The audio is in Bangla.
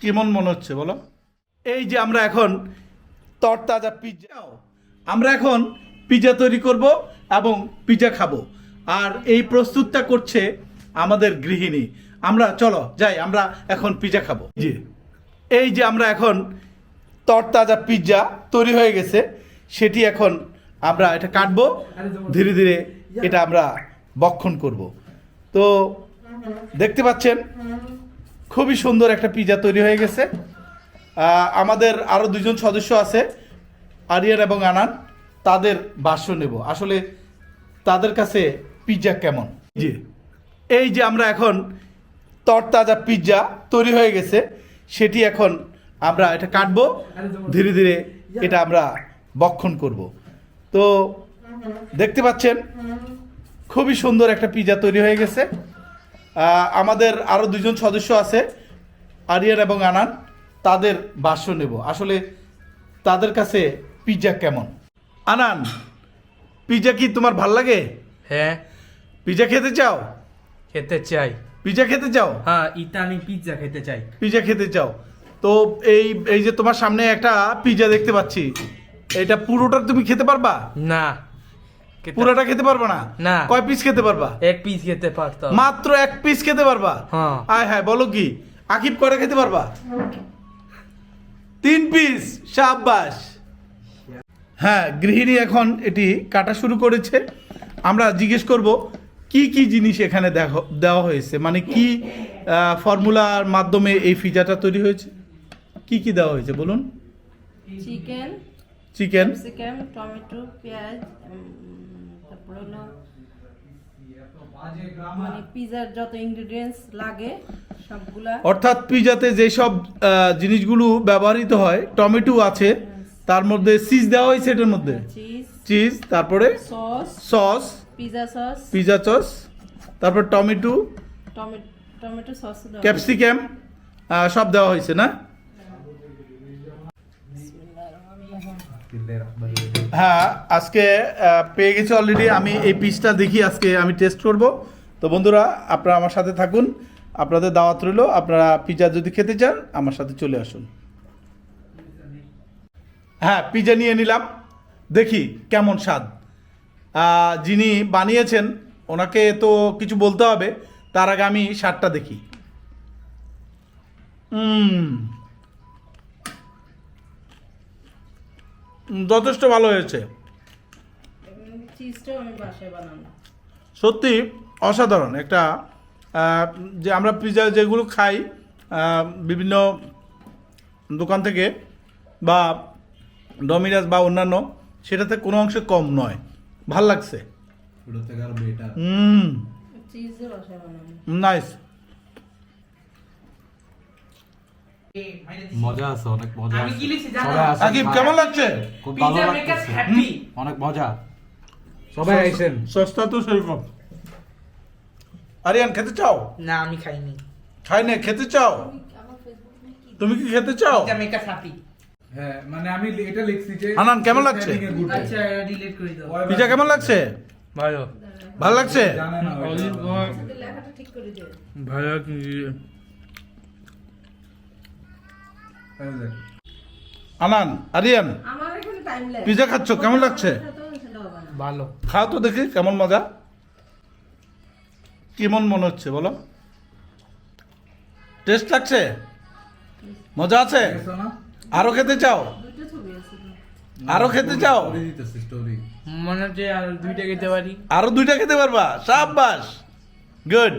কেমন মনে হচ্ছে বলো? এই যে আমরা এখন তরতাজা পিৎজা আমরা এখন পিৎজা তৈরি করব এবং পিৎজা খাব। আর এই প্রস্তুতটা করছে আমাদের গৃহিণী। আমরা, চলো, যাই, আমরা এখন পিৎজা খাব। জি। এই যে আমরা এখন তরতাজা পিৎজা তৈরি হয়ে গেছে। সেটি এখন আমরা এটা কাটবো। ধীরে ধীরে এটা আমরা বক্ষণ করব। তো দেখতে পাচ্ছেন খুবই সুন্দর একটা পিৎজা তৈরি হয়ে গেছে। আমাদের আরও দুজন সদস্য আছে, আরিয়ান এবং আনান। তাদের বাস্য নেব। আসলে তাদের কাছে পিৎজা কেমন? জি। এই যে আমরা এখন তরতাজা পিৎজা তৈরি হয়ে গেছে, সেটি এখন আমরা এটা কাটবো। ধীরে ধীরে এটা আমরা বক্ষণ করব। তো দেখতে পাচ্ছেন, খুবই সুন্দর একটা পিৎজা তৈরি হয়ে গেছে। আমাদের আরও দুজন সদস্য আছে আরিয়ান এবং আনান। তাদের বাস্য নেব। আসলে তাদের কাছে পিৎজা কেমন? আনান পিৎজা কি তোমার ভালো লাগে? হ্যাঁ। পিৎজা খেতে চাও? খেতে চাই। পিৎজা খেতে চাও? হ্যাঁ ইতা আমি পিৎজা খেতে চাই। পিৎজা খেতে চাও। তো এই এই যে তোমার সামনে একটা পিৎজা দেখতে পাচ্ছি এটা পুরোটা তুমি খেতে পারবা? না। পুরোটা খেতে পারবা না? না। কয় পিস খেতে পারবা? এক পিস খেতে পারতাম। মাত্র এক পিস খেতে পারবা? হ্যাঁ। আয় হ্যাঁ বলো কি? আকিব করে খেতে পারবা? তিন পিস সাব্বাস হ্যাঁ গৃহিণী এখন এটি কাটা শুরু করেছে। আমরা জিজ্ঞেস করব কি কি জিনিস এখানে দেখো- দেওয়া হয়েছে? মানে কি ফর্মুলার মাধ্যমে এই পিজাটা তৈরি হয়েছে? কি কি দেওয়া হয়েছে বলুন? চিকেন চিকেন ক্যাপসিকাম টমেটো পেঁয়াজ মানে পিজার যত ইনগ্রেডিয়েন্টস লাগে সবগুলা অর্থাৎ পিজাতে যেসব জিনিসগুলো ব্যবহৃত হয় টমেটো আছে তার মধ্যে চিজ দেওয়া হয়েছে এটার মধ্যে। চিজ চিজ তারপরে sauce sauce pizza sauce pizza sauce তারপর tomato tomato tomato sauce capsicum সব দেওয়া হয়েছে না? হ্যাঁ আজকে পেয়ে গেছি অলরেডি আমি এই পিসটা দেখি আজকে আমি টেস্ট করব। তো বন্ধুরা আপনারা আমার সাথে থাকুন। আপনাদের দাওয়াত রইল। আপনারা পিজা যদি খেতে চান আমার সাথে চলে আসুন। হ্যাঁ পিজা নিয়ে নিলাম। দেখি কেমন স্বাদ। যিনি বানিয়েছেন ওনাকে তো কিছু বলতে হবে। তার আগে আমি স্বাদটা দেখি। উম, যথেষ্ট ভালো হয়েছে। সত্যি অসাধারণ। একটা যে আমরা পিৎজা যেগুলো খাই বিভিন্ন দোকান থেকে বা ডমিনাস বা অন্যান্য সেটাতে কোনো অংশে কম নয়। ভালো লাগছে। ওটার থেকে আরও বেটার হুম। চিজও বাসায় বানানো নাইস মজা আছে অনেক মজা আমি কি লিখছি জানো? কেমন লাগছে? খুব ভালো লাগতেছে হ্যাপি অনেক মজা। সবাই আইসেন। সস্তা তো সেরকম আরিয়ান খেতে চাও? না আমি খাইনি। খাই না খেতে চাও? তুমি কি খেতে চাও? হ্যাঁ মানে আমি এটা লিখছি যে আনান, কেমন লাগছে? আচ্ছা ডিলিট করে দাও। পিজা কেমন লাগছে? ভালো ভালো লাগছে? ভালো এই যে, আনান আরিয়ান আমার এখানে পিজা খাচ্ছ? কেমন লাগছে? ভালো। খাও তো দেখি কেমন মজা? কেমন মনে হচ্ছে বলো? টেস্ট লাগছে? মজা আছে? আরও খেতে চাও? দুটো ছবি আছে তো। আরও খেতে চাও। মনে হচ্ছে আর দুইটা খেতে পারি। আরও দুইটা খেতে পারবা? সাব্বাস। গুড